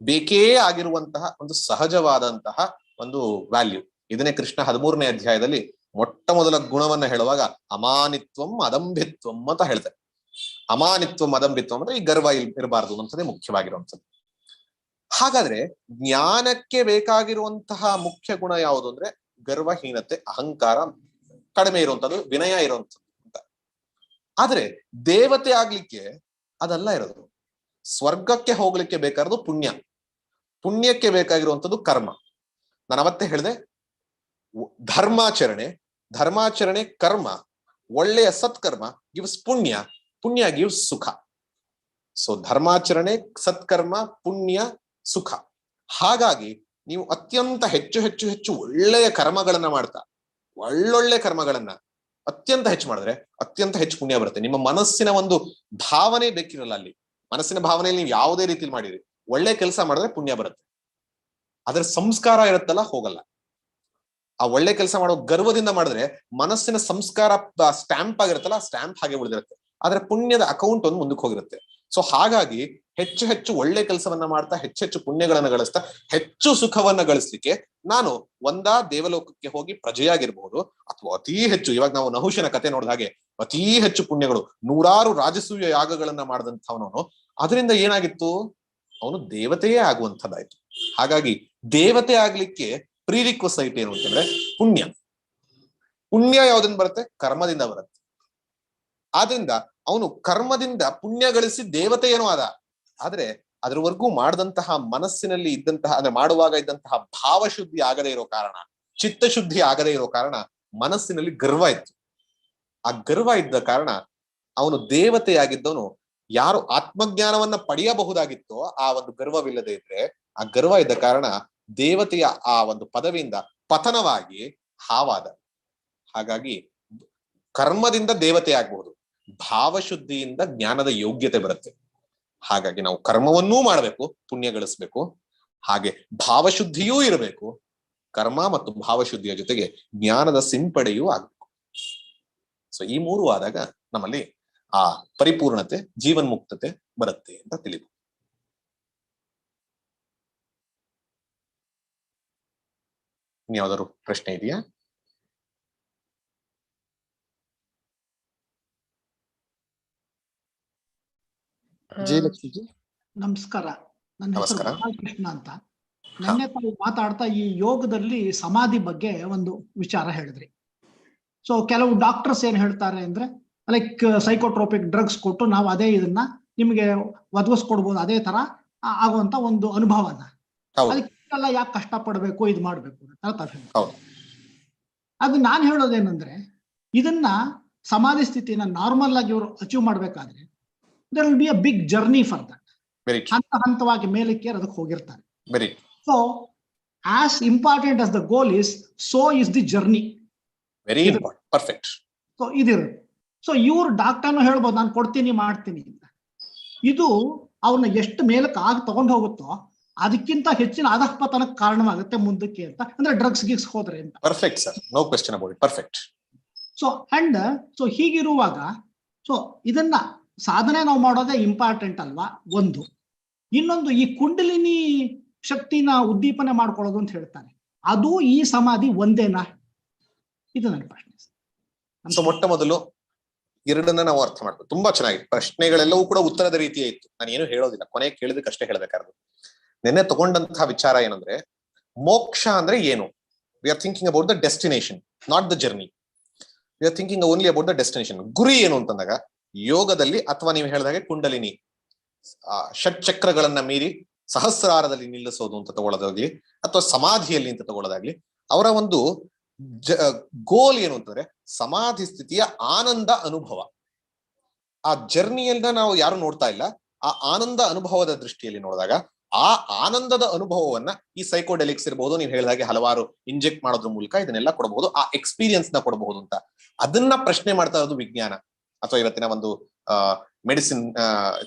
ಬೇಕೇ ಆಗಿರುವಂತಹ ಒಂದು ಸಹಜವಾದಂತಹ ಒಂದು ವ್ಯಾಲ್ಯೂ ಇದನ್ನೇ ಕೃಷ್ಣ ಹದಿಮೂರನೇ ಅಧ್ಯಾಯದಲ್ಲಿ ಮೊಟ್ಟ ಮೊದಲ ಗುಣವನ್ನ ಹೇಳುವಾಗ ಅಮಾನಿತ್ವಂ ಅದಂಬಿತ್ವಂ ಅಂತ ಹೇಳ್ತಾರೆ. ಅಮಾನಿತ್ವಂ ಅದಂಬಿತ್ವಂ ಅಂದ್ರೆ ಈ ಗರ್ವ ಇಲ್ ಇರಬಾರ್ದು ಅನ್ನೋದೇ ಮುಖ್ಯವಾಗಿರುವಂಥದ್ದು. ಹಾಗಾದ್ರೆ ಜ್ಞಾನಕ್ಕೆ ಬೇಕಾಗಿರುವಂತಹ ಮುಖ್ಯ ಗುಣ ಯಾವುದು ಅಂದ್ರೆ ಗರ್ವಹೀನತೆ, ಅಹಂಕಾರ, ಕಡಿಮೆ ಇರುವಂತದ್ದು ವಿನಯ ಇರುವಂಥದ್ದು ಅಂತ. ಆದ್ರೆ ದೇವತೆ ಆಗ್ಲಿಕ್ಕೆ ಅದಲ್ಲ ಇರೋದು. ಸ್ವರ್ಗಕ್ಕೆ ಹೋಗ್ಲಿಕ್ಕೆ ಬೇಕಾರದು ಪುಣ್ಯ. ಪುಣ್ಯಕ್ಕೆ ಬೇಕಾಗಿರುವಂಥದ್ದು ಕರ್ಮ. ನಾನು ಅವತ್ತೇ ಹೇಳಿದೆ ಧರ್ಮಾಚರಣೆ ಧರ್ಮಾಚರಣೆ ಕರ್ಮ, ಒಳ್ಳೆಯ ಸತ್ಕರ್ಮ ಗಿವ್ಸ್ ಪುಣ್ಯ ಪುಣ್ಯ ಗಿವ್ಸ್ ಸುಖ. ಸೊ ಧರ್ಮಾಚರಣೆ, ಸತ್ಕರ್ಮ, ಪುಣ್ಯ, ಸುಖ. ಹಾಗಾಗಿ ನೀವು ಅತ್ಯಂತ ಹೆಚ್ಚು ಹೆಚ್ಚು ಹೆಚ್ಚು ಒಳ್ಳೆಯ ಕರ್ಮಗಳನ್ನ ಮಾಡ್ತಾ, ಒಳ್ಳೊಳ್ಳೆ ಕರ್ಮಗಳನ್ನ ಅತ್ಯಂತ ಹೆಚ್ಚು ಮಾಡಿದ್ರೆ ಅತ್ಯಂತ ಹೆಚ್ಚು ಪುಣ್ಯ ಬರುತ್ತೆ. ನಿಮ್ಮ ಮನಸ್ಸಿನ ಒಂದು ಭಾವನೆ ಬೇಕಿರಲ್ಲ ಅಲ್ಲಿ. ಮನಸ್ಸಿನ ಭಾವನೆಯಲ್ಲಿ ನೀವು ಯಾವುದೇ ರೀತಿಲಿ ಮಾಡಿರಿ. ಒಳ್ಳೆ ಕೆಲಸ ಮಾಡಿದ್ರೆ ಪುಣ್ಯ ಬರುತ್ತೆ. ಅದರ ಸಂಸ್ಕಾರ ಇರುತ್ತಲ್ಲ, ಹೋಗಲ್ಲ. ಆ ಒಳ್ಳೆ ಕೆಲಸ ಮಾಡೋ ಗರ್ವದಿಂದ ಮಾಡಿದ್ರೆ ಮನಸ್ಸಿನ ಸಂಸ್ಕಾರ ಸ್ಟ್ಯಾಂಪ್ ಆಗಿರುತ್ತಲ್ಲ ಸ್ಟ್ಯಾಂಪ್ ಹಾಗೆ ಉಳಿದಿರುತ್ತೆ. ಆದ್ರೆ ಪುಣ್ಯದ ಅಕೌಂಟ್ ಒಂದು ಮುಂದಕ್ಕೆ ಹೋಗಿರುತ್ತೆ. ಸೊ ಹಾಗಾಗಿ ಹೆಚ್ಚು ಹೆಚ್ಚು ಒಳ್ಳೆ ಕೆಲಸವನ್ನ ಮಾಡ್ತಾ, ಹೆಚ್ಚು ಪುಣ್ಯಗಳನ್ನ ಗಳಿಸ್ತಾ, ಹೆಚ್ಚು ಸುಖವನ್ನ ಗಳಿಸ್ಲಿಕ್ಕೆ ನಾನು ಒಂದಾ ದೇವಲೋಕಕ್ಕೆ ಹೋಗಿ ಪ್ರಜೆಯಾಗಿರ್ಬಹುದು ಅಥವಾ ಅತೀ ಹೆಚ್ಚು, ಇವಾಗ ನಾವು ನಹುಶನ ಕತೆ ನೋಡಿದ ಹಾಗೆ ಅತೀ ಹೆಚ್ಚು ಪುಣ್ಯಗಳು, ನೂರಾರು ರಾಜಸೂಯ ಯಾಗಗಳನ್ನ ಮಾಡಿದಂಥವನವನು. ಅದರಿಂದ ಏನಾಗಿತ್ತು? ಅವನು ದೇವತೆಯೇ ಆಗುವಂಥದ್ದಾಯ್ತು. ಹಾಗಾಗಿ ದೇವತೆ ಆಗ್ಲಿಕ್ಕೆ ಪ್ರೀರಿಕ್ವಸೈಟ್ ಏನು ಅಂತಂದ್ರೆ ಪುಣ್ಯ. ಪುಣ್ಯ ಯಾವ್ದನ್ ಬರುತ್ತೆ? ಕರ್ಮದಿಂದ ಬರುತ್ತೆ. ಆದ್ರಿಂದ ಅವನು ಕರ್ಮದಿಂದ ಪುಣ್ಯ ಗಳಿಸಿ ದೇವತೆ ಏನೋ ಆದ. ಆದ್ರೆ ಅದ್ರವರೆಗೂ ಮಾಡದಂತಹ ಮನಸ್ಸಿನಲ್ಲಿ ಇದ್ದಂತಹ, ಅಂದ್ರೆ ಮಾಡುವಾಗ ಇದ್ದಂತಹ ಭಾವಶುದ್ಧಿ ಆಗದೇ ಇರೋ ಕಾರಣ, ಚಿತ್ತಶುದ್ಧಿ ಆಗದೇ ಇರೋ ಕಾರಣ ಮನಸ್ಸಿನಲ್ಲಿ ಗರ್ವ ಇತ್ತು. ಆ ಗರ್ವ ಇದ್ದ ಕಾರಣ ಅವನು ದೇವತೆಯಾಗಿದ್ದವನು ಯಾರು ಆತ್ಮಜ್ಞಾನವನ್ನ ಪಡೆಯಬಹುದಾಗಿತ್ತೋ ಆ ಒಂದು ಗರ್ವವಿಲ್ಲದೆ ಇದ್ರೆ ಆ ಗರ್ವ ಇದ್ದ ಕಾರಣ ದೇವತೆಯ ಆ ಒಂದು ಪದವಿಯಿಂದ ಪತನವಾಗಿ ಹಾವಾದ. ಹಾಗಾಗಿ ಕರ್ಮದಿಂದ ದೇವತೆ ಆಗಬಹುದು, ಭಾವಶುದ್ಧಿಯಿಂದ ಜ್ಞಾನದ ಯೋಗ್ಯತೆ ಬರುತ್ತೆ. ಹಾಗಾಗಿ ನಾವು ಕರ್ಮವನ್ನೂ ಮಾಡಬೇಕು, ಪುಣ್ಯ ಗಳಿಸ್ಬೇಕು, ಹಾಗೆ ಭಾವಶುದ್ಧಿಯೂ ಇರಬೇಕು, ಕರ್ಮ ಮತ್ತು ಭಾವಶುದ್ಧಿಯ ಜೊತೆಗೆ ಜ್ಞಾನದ ಸಿಂಪಡೆಯೂ ಆಗಬೇಕು. ಸೊ ಈ ಮೂರು ಆದಾಗ ನಮ್ಮಲ್ಲಿ ಆ ಪರಿಪೂರ್ಣತೆ, ಜೀವನ್ಮುಕ್ತತೆ ಬರುತ್ತೆ ಅಂತ ತಿಳಿದು. ಯಾವ್ದಾದ್ರು ಪ್ರಶ್ನೆ ಇದೆಯಾ? ಜಯಲಕ್ಷ್ಮಿ ನಮಸ್ಕಾರ. ನನ್ನ ಹೆಸರು ಕೃಷ್ಣ ಅಂತ. ನಿನ್ನೆ ತಾವು ಮಾತಾಡ್ತಾ ಈ ಯೋಗದಲ್ಲಿ ಸಮಾಧಿ ಬಗ್ಗೆ ಒಂದು ವಿಚಾರ ಹೇಳಿದ್ರಿ. ಸೊ ಕೆಲವು ಡಾಕ್ಟರ್ಸ್ ಏನ್ ಹೇಳ್ತಾರೆ ಅಂದ್ರೆ ಲೈಕ್ ಸೈಕೋಟ್ರೋಪಿಕ್ ಡ್ರಗ್ಸ್ ಕೊಟ್ಟು ನಾವು ಅದೇ ಇದನ್ನ ನಿಮಗೆ ಒದಗಿಸ್ಕೊಡ್ಬೋದು ಅದೇ ತರ ಆಗುವಂತ ಒಂದು ಅನುಭವನ. ಹೌದು. ಅದಕ್ಕೆಲ್ಲ ಯಾಕೆ ಕಷ್ಟ ಪಡ್ಬೇಕು ಇದು ಮಾಡ್ಬೇಕು ಅಂತ. ಅದು ನಾನ್ ಹೇಳೋದೇನಂದ್ರೆ ಇದನ್ನ ಸಮಾಧಿ ಸ್ಥಿತಿನ ನಾರ್ಮಲ್ ಆಗಿ ಇವರು ಅಚೀವ್ ಮಾಡ್ಬೇಕಾದ್ರೆ there will be a big journey for that ಹಂತ ಹಂತವಾಗಿ ಮೇಲಕ್ಕೆ ಅದಕ್ಕೆ ಹೋಗಿರ್ತಾರೆ. So as important as the goal is so is the journey very perfect so ಇದಿರುತ್ತೆ. ಸೊ ಇವ್ರು ಡಾಕ್ಟರ್ನು ಹೇಳ್ಬೋದು ನಾನು ಕೊಡ್ತೀನಿ ಮಾಡ್ತೀನಿ ಅಂತ. ಇದು ಅವ್ರನ್ನ ಎಷ್ಟು ಮೇಲಕ್ಕೆ ಆಗ ತಗೊಂಡು ಹೋಗುತ್ತೋ ಅದಕ್ಕಿಂತ ಹೆಚ್ಚಿನ ಅಧಃಪತನಕ್ಕೆ ಕಾರಣವಾಗುತ್ತೆ ಮುಂದಕ್ಕೆ ಅಂತ. ಅಂದ್ರೆ ಡ್ರಗ್ಸ್ ಗಿಗ್ಸ್ ಹೋದ್ರೆ ಅಂತ. Perfect sir no question about perfect so and so ಹೀಗಿರುವಾಗ ಸೊ ಇದನ್ನ ಸಾಧನೆ ನಾವು ಮಾಡೋದೇ ಇಂಪಾರ್ಟೆಂಟ್ ಅಲ್ವಾ? ಒಂದು. ಇನ್ನೊಂದು ಈ ಕುಂಡಲಿನಿ ಶಕ್ತಿನ ಉದ್ದೀಪನೆ ಮಾಡ್ಕೊಳ್ಳೋದು ಅಂತ ಹೇಳ್ತಾರೆ. ಅದು ಈ ಸಮಾಧಿ ಒಂದೇನಾ? ಇದು ನನ್ನ ಪ್ರಶ್ನೆ ಸೊ ಮೊಟ್ಟ ಮೊದಲು ಎರಡನ್ನ ನಾವು ಅರ್ಥ ಮಾಡ್ಬೇಕು. ತುಂಬಾ ಚೆನ್ನಾಗಿ ಪ್ರಶ್ನೆಗಳೆಲ್ಲವೂ ಕೂಡ ಉತ್ತರದ ರೀತಿಯೇ ಇತ್ತು. ನಾನು ಏನು ಹೇಳೋದಿಲ್ಲ. ಕೊನೆ ಕೇಳಿದಕ್ಕೆ ಅಷ್ಟೇ ಹೇಳ್ಬೇಕಾದ್ರು ನಿನ್ನೆ ತಗೊಂಡಂತಹ ವಿಚಾರ ಏನಂದ್ರೆ, ಮೋಕ್ಷ ಅಂದ್ರೆ ಏನು? We are thinking about the destination not the journey we are thinking only about the destination ಗುರಿ ಏನು ಅಂತಂದಾಗ, ಯೋಗದಲ್ಲಿ ಅಥವಾ ನೀವು ಹೇಳಿದಾಗೆ ಕುಂಡಲಿನಿ, ಆ ಷಟ್ ಚಕ್ರಗಳನ್ನ ಮೀರಿ ಸಹಸ್ರಾರದಲ್ಲಿ ನಿಲ್ಲಿಸೋದು ಅಂತ ತಗೊಳ್ಳೋದಾಗ್ಲಿ, ಅಥವಾ ಸಮಾಧಿಯಲ್ಲಿ ಅಂತ ತಗೊಳ್ಳೋದಾಗ್ಲಿ, ಅವರ ಒಂದು ಗೋಲ್ ಏನು ಅಂತಂದ್ರೆ ಸಮಾಧಿ ಸ್ಥಿತಿಯ ಆನಂದ ಅನುಭವ. ಆ ಜರ್ನಿಯನ್ನ ನಾವು ಯಾರು ನೋಡ್ತಾ ಇಲ್ಲ, ಆ ಆನಂದ ಅನುಭವದ ದೃಷ್ಟಿಯಲ್ಲಿ ನೋಡಿದಾಗ ಆ ಆನಂದದ ಅನುಭವವನ್ನ ಈ ಸೈಕೋಡೆಲಿಕ್ಸ್ ಇರಬಹುದು ನೀವು ಹೇಳಿದ ಹಾಗೆ ಹಲವಾರು ಇಂಜೆಕ್ಟ್ ಮಾಡೋದ್ರ ಮೂಲಕ ಇದನ್ನೆಲ್ಲ ಕೊಡಬಹುದು. ಆ ಎಕ್ಸ್ಪೀರಿಯನ್ಸ್ನ ಕೊಡಬಹುದು ಅಂತ. ಅದನ್ನ ಪ್ರಶ್ನೆ ಮಾಡ್ತಾ ಇರೋದು ವಿಜ್ಞಾನ ಅಥವಾ ಇವತ್ತಿನ ಒಂದು ಮೆಡಿಸಿನ್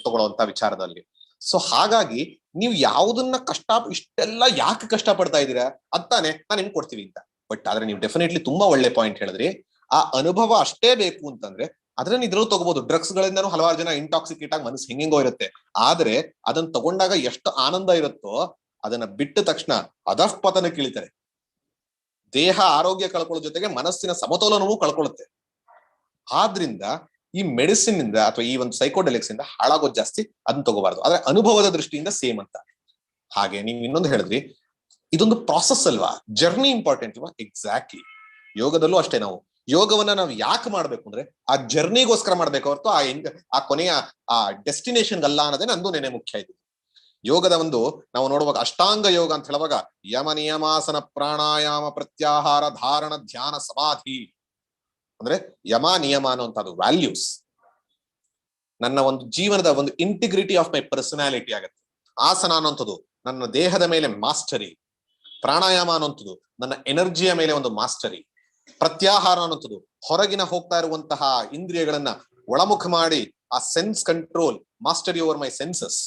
ತಗೊಳ್ಳುವಂತ ವಿಚಾರದಲ್ಲಿ. ಸೊ ಹಾಗಾಗಿ ನೀವು ಯಾವುದನ್ನ ಕಷ್ಟ, ಇಷ್ಟೆಲ್ಲ ಯಾಕೆ ಕಷ್ಟ ಪಡ್ತಾ ಇದ್ದೀರಾ? ಅಂತಾನೆ ನಾನು ನಿಮ್ಗೆ ಕೊಡ್ತೀವಿ ಅಂತ. ಬಟ್ ಆದ್ರೆ ನೀವು ಡೆಫಿನೆಟ್ಲಿ ತುಂಬಾ ಒಳ್ಳೆ ಪಾಯಿಂಟ್ ಹೇಳಿದ್ರಿ. ಆ ಅನುಭವ ಅಷ್ಟೇ ಬೇಕು ಅಂತಂದ್ರೆ ಅದನ್ನ ಇದ್ರಲ್ಲೂ ತಗೋಬಹುದು ಡ್ರಗ್ಸ್ ಗಳಿಂದನೂ ಹಲವಾರು ಜನ ಇಂಟಾಕ್ಸಿಕೇಟ್ ಆಗಿ ಮನಸ್ಸು ಹೆಂಗೆಂಗೋ ಇರುತ್ತೆ. ಆದ್ರೆ ಅದನ್ನ ತಗೊಂಡಾಗ ಎಷ್ಟು ಆನಂದ ಇರುತ್ತೋ ಅದನ್ನ ಬಿಟ್ಟ ತಕ್ಷಣ ಅಧಃಪತನ ಕೀಳಿತಾರೆ. ದೇಹ ಆರೋಗ್ಯ ಕಳ್ಕೊಳ್ಳೋ ಜೊತೆಗೆ ಮನಸ್ಸಿನ ಸಮತೋಲನವೂ ಕಳ್ಕೊಳ್ಳುತ್ತೆ. ಆದ್ರಿಂದ ಈ ಮೆಡಿಸಿನ್ ಇಂದ ಅಥವಾ ಈ ಒಂದು ಸೈಕೋಡೆಲಿಕ್ಸ್ ಇಂದ ಹಾಳಾಗೋದು ಜಾಸ್ತಿ ಅದನ್ನ ತಗೋಬಾರ್ದು. ಆದ್ರೆ ಅನುಭವದ ದೃಷ್ಟಿಯಿಂದ ಸೇಮ್ ಅಂತ. ಹಾಗೆ ನೀವು ಇನ್ನೊಂದು ಹೇಳಿದ್ರಿ, ಇದೊಂದು ಪ್ರಾಸೆಸ್ ಅಲ್ವಾ? ಜರ್ನಿ ಇಂಪಾರ್ಟೆಂಟ್ ಅಲ್ವಾ ಎಕ್ಸಾಕ್ಟ್ಲಿ ಯೋಗದಲ್ಲೂ ಅಷ್ಟೇ ನಾವು. ಯೋಗವನ್ನ ನಾವು ಯಾಕೆ ಮಾಡ್ಬೇಕು ಅಂದ್ರೆ ಆ ಜರ್ನಿಗೋಸ್ಕರ ಮಾಡ್ಬೇಕು ಹೊರತು ಆ ಆ ಕೊನೆಯ, ಆ ಡೆಸ್ಟಿನೇಷನ್ ಅಲ್ಲ ಅನ್ನೋದೇ ನಂದು ನೆನೆ ಮುಖ್ಯ ಇದೆ. ಯೋಗದ ಒಂದು, ನಾವು ನೋಡುವಾಗ ಅಷ್ಟಾಂಗ ಯೋಗ ಅಂತ ಹೇಳುವಾಗ, ಯಮ ನಿಯಮಾಸನ ಪ್ರಾಣಾಯಾಮ ಪ್ರತ್ಯಾಹಾರ ಧಾರಣ ಧ್ಯಾನ ಸಮಾಧಿ. ಅಂದ್ರೆ ಯಮ ನಿಯಮ ಅನ್ನುವಂಥದ್ದು ವ್ಯಾಲ್ಯೂಸ್ ನನ್ನ ಒಂದು ಜೀವನದ ಒಂದು ಇಂಟಿಗ್ರಿಟಿ ಆಫ್ ಮೈ ಪರ್ಸನಾಲಿಟಿ ಆಗತ್ತೆ. ಆಸನ ಅನ್ನೋಂಥದ್ದು ನನ್ನ ದೇಹದ ಮೇಲೆ ಮಾಸ್ಟರಿ ಪ್ರಾಣಾಯಾಮ ಅನ್ನುವಂಥದ್ದು ನನ್ನ ಎನರ್ಜಿಯ ಮೇಲೆ ಒಂದು ಮಾಸ್ಟರಿ ಪ್ರತ್ಯಾಹಾರ ಅನ್ನುವಂಥದ್ದು ಹೊರಗಿನ ಹೋಗ್ತಾ ಇರುವಂತಹ ಇಂದ್ರಿಯಗಳನ್ನ ಒಳಮುಖ ಮಾಡಿ ಆ sense control mastery over my senses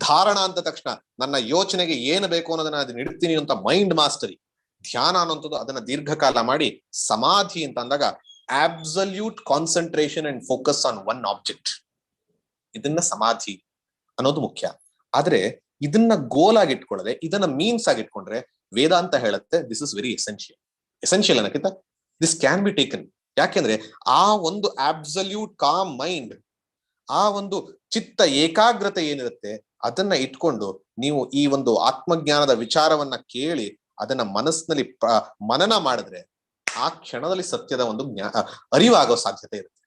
ಧಾರಣ ಅಂತ ತಕ್ಷಣ ನನ್ನ ಯೋಚನೆಗೆ ಏನು ಬೇಕು ಅನ್ನೋದನ್ನ ಅದನ್ನ ಇಡ್ತೀನಿ ಅಂತ ಮೈಂಡ್ ಮಾಸ್ಟರಿ ಧ್ಯಾನ ಅನ್ನೋಂಥದ್ದು ಅದನ್ನ ದೀರ್ಘಕಾಲ ಮಾಡಿ ಸಮಾಧಿ ಅಂತ ಅಂದಾಗ absolute concentration and focus on one object ಇದನ್ನ ಸಮಾಧಿ ಅನ್ನೋದು ಮುಖ್ಯ. ಆದ್ರೆ ಇದನ್ನ ಗೋಲ್ ಇಟ್ಕೊಳ್ಳದೆ ಇದನ್ನ ಮೀನ್ಸ್ ಆಗಿ ಇಟ್ಕೊಂಡ್ರೆ ವೇದಾಂತ ಹೇಳುತ್ತೆ this is very essential essential ಅನ್ನಕ್ಕಿಂತ this can be taken ಯಾಕೆಂದ್ರೆ ಆ ಒಂದು ಆಬ್ಸಲ್ಯೂಟ್ ಕಾಮ್ ಮೈಂಡ್ ಆ ಒಂದು ಚಿತ್ತ ಏಕಾಗ್ರತೆ ಏನಿರುತ್ತೆ, ಅದನ್ನ ಇಟ್ಕೊಂಡು ನೀವು ಈ ಒಂದು ಆತ್ಮಜ್ಞಾನದ ವಿಚಾರವನ್ನ ಕೇಳಿ, ಅದನ್ನ ಮನಸ್ಸಿನಲ್ಲಿ ಮನನ ಮಾಡಿದ್ರೆ ಆ ಕ್ಷಣದಲ್ಲಿ ಸತ್ಯದ ಒಂದು ಜ್ಞಾ ಅರಿವಾಗೋ ಸಾಧ್ಯತೆ ಇರುತ್ತೆ.